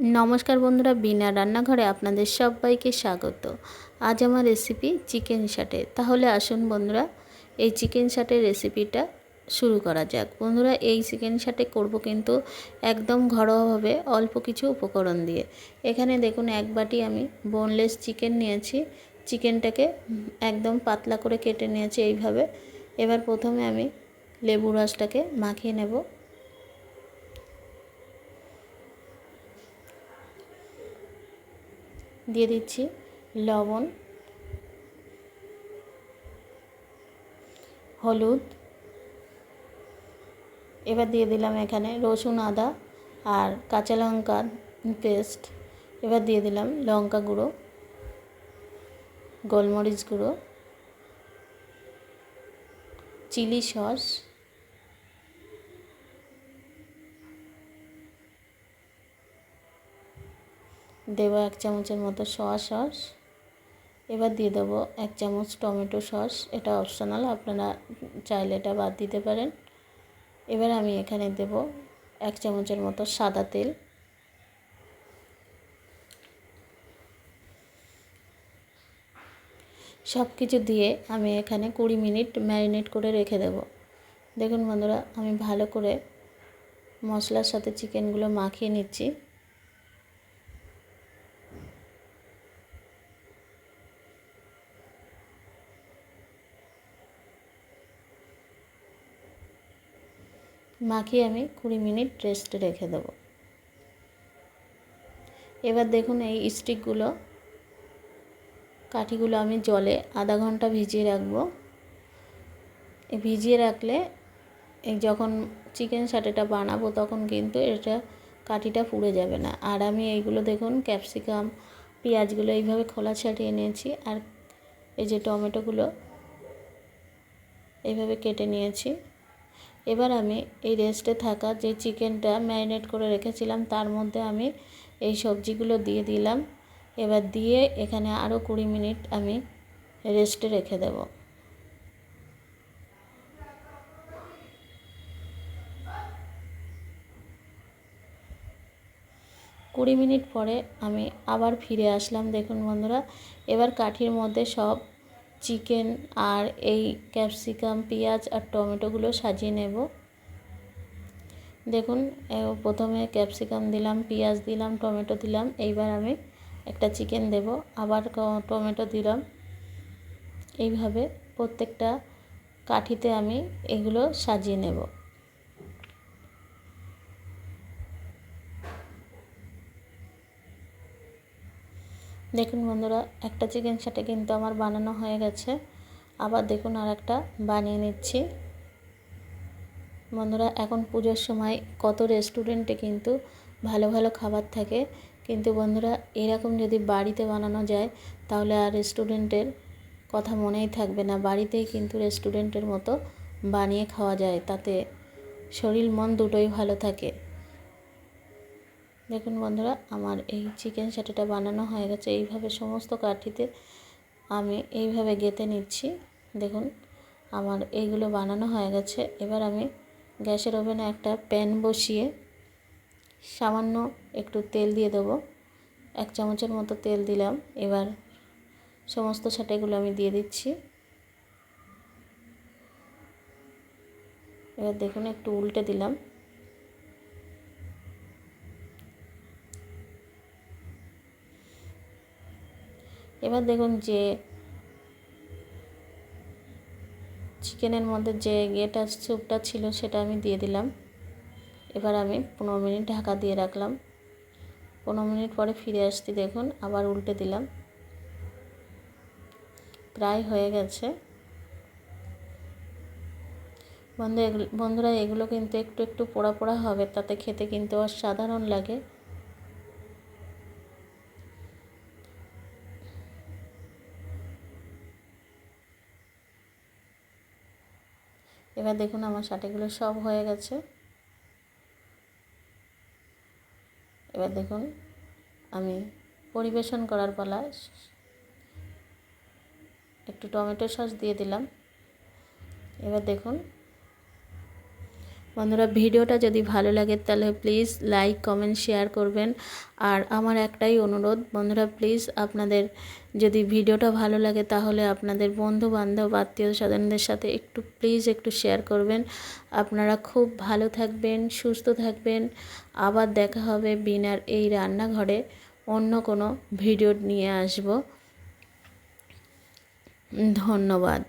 নমস্কার বন্ধুরা, বিনা রান্নাঘরে আপনাদের সবাইকে স্বাগত। আজ আমার রেসিপি চিকেন শাটে তাহলে আসুন বন্ধুরা, এই চিকেন শাটের রেসিপিটা শুরু করা যাক। বন্ধুরা, এই চিকেন শাটে করব কিন্তু একদম ঘরোয়াভাবে অল্প কিছু উপকরণ দিয়ে। এখানে দেখুন, এক বাটি আমি বোনলেস চিকেন নিয়েছি। চিকেনটাকে একদম পাতলা করে কেটে নিয়েছি এইভাবে। এবার প্রথমে আমি লেবু রসটাকে মাখিয়ে নেব। দিয়ে দিচ্ছি লবণ, হলুদ, এবার দিয়ে দিলাম এখানে রসুন, আদা আর কাঁচা লঙ্কার পেস্ট। এবার দিয়ে দিলাম লঙ্কা গুঁড়ো, গোলমরিচ গুঁড়ো, চিলি সস দেবো এক চামচের মতো সোয়া সস। এবার দিয়ে দেবো এক চামচ টমেটো সস। এটা অপশনাল আপনারা চাইলে এটা বাদ দিতে পারেন। এবার আমি এখানে দেব এক চামচের মতো সাদা তেল। সব কিছু দিয়ে আমি এখানে কুড়ি মিনিট ম্যারিনেট করে রেখে দেব। দেখুন বন্ধুরা, আমি ভালো করে মশলার সাথে চিকেনগুলো মাখিয়ে নিচ্ছি। মাখিয়ে আমি কুড়ি মিনিট রেস্টে রেখে দেব। এবার দেখুন এই স্টিকগুলো কাঠিগুলো আমি জলে আধা ঘণ্টা ভিজিয়ে রাখব। ভিজিয়ে রাখলে যখন চিকেন সাটেটা বানাবো তখন কিন্তু এটা কাঠিটা পুড়ে যাবে না। আর আমি এইগুলো দেখুন ক্যাপসিকাম পেঁয়াজগুলো এইভাবে খোলা ছাড়িয়ে নিয়েছি আর এই যে টমেটোগুলো এইভাবে কেটে নিয়েছি। এবার আমি এই রেস্টে থাকা যে চিকেনটা ম্যারিনেট করে রেখেছিলাম, তার মধ্যে আমি এই সবজিগুলো দিয়ে দিলাম। এবার দিয়ে এখানে আরও কুড়ি মিনিট আমি রেস্টে রেখে দেব। কুড়ি মিনিট পরে আমি আবার ফিরে আসলাম। দেখুন বন্ধুরা, এবার কাঠির মধ্যে সব চিকেন আর এই ক্যাপসিকাম, পেঁয়াজ আর টমেটোগুলো সাজিয়ে নেব। দেখুন প্রথমে ক্যাপসিকাম দিলাম, পেঁয়াজ দিলাম, টমেটো দিলাম, এইবার আমি একটা চিকেন দেব। আবার টমেটো দিলাম। এইভাবে প্রত্যেকটা কাঠিতে আমি এগুলো সাজিয়ে নেব। দেখুন বন্ধুরা, একটা চিকেন সাটে কিন্তু আমার বানানো হয়ে গেছে। আবার দেখুন আর একটা বানিয়ে নিচ্ছি। বন্ধুরা, এখন পুজোর সময় কত রেস্টুরেন্টে কিন্তু ভালো ভালো খাবার থাকে। কিন্তু বন্ধুরা, এরকম যদি বাড়িতে বানানো যায়, তাহলে আর রেস্টুরেন্টের কথা মনেই থাকবে না। বাড়িতেই কিন্তু রেস্টুরেন্টের মতো বানিয়ে খাওয়া যায়, তাতে শরীর মন দুটোই ভালো থাকে। দেখুন বন্ধুরা, আমার এই চিকেন স্যাটেটা বানানো হয়ে গেছে। এইভাবে সমস্ত কাঠিতে আমি এইভাবে গেঁথে নিচ্ছি। দেখুন, আমার এইগুলো বানানো হয়ে গেছে। এবার আমি গ্যাসের ওভেনে একটা প্যান বসিয়ে সামান্য একটু তেল দিয়ে দেবো। এক চামচের মতো তেল দিলাম। এবার সমস্ত ছাটেগুলো আমি দিয়ে দিচ্ছি। এবার দেখুন, একটু উল্টে দিলাম। এবার দেখুন যে চিকেনের মধ্যে যে গেটা স্যুপটা ছিল সেটা আমি দিয়ে দিলাম। এবার আমি পনেরো মিনিট ঢাকা দিয়ে রাখলাম। পনেরো মিনিট পরে ফিরে আসছি দেখুন, আবার উল্টে দিলাম। প্রায় হয়ে গেছে। বন্ধু বন্ধুরা, এগুলো কিন্তু একটু একটু পোড়া পোড়া হবে, তাতে খেতে কিন্তু আর সাধারণ লাগে। এবার দেখুন আমার সাটেগুলো সব হয়ে গেছে। এবার দেখুন আমি পরিবেশন করার পালা একটু টমেটো সস দিয়ে দিলাম। এবার দেখুন বন্ধুরা, ভিডিওটা যদি ভালো লাগে তাহলে প্লিজ লাইক কমেন্ট শেয়ার করবেন। আর আমার একটাই অনুরোধ, বন্ধুরা প্লিজ আপনাদের যদি ভিডিওটা ভালো লাগে তাহলে আপনাদের বন্ধু বান্ধব আত্মীয় স্বজনদের সাথে একটু প্লিজ একটু শেয়ার করবেন। আপনারা খুব ভালো থাকবেন, সুস্থ থাকবেন। আবার দেখা হবে বিনার এই রান্নাঘরে অন্য কোনো ভিডিও নিয়ে আসব। ধন্যবাদ।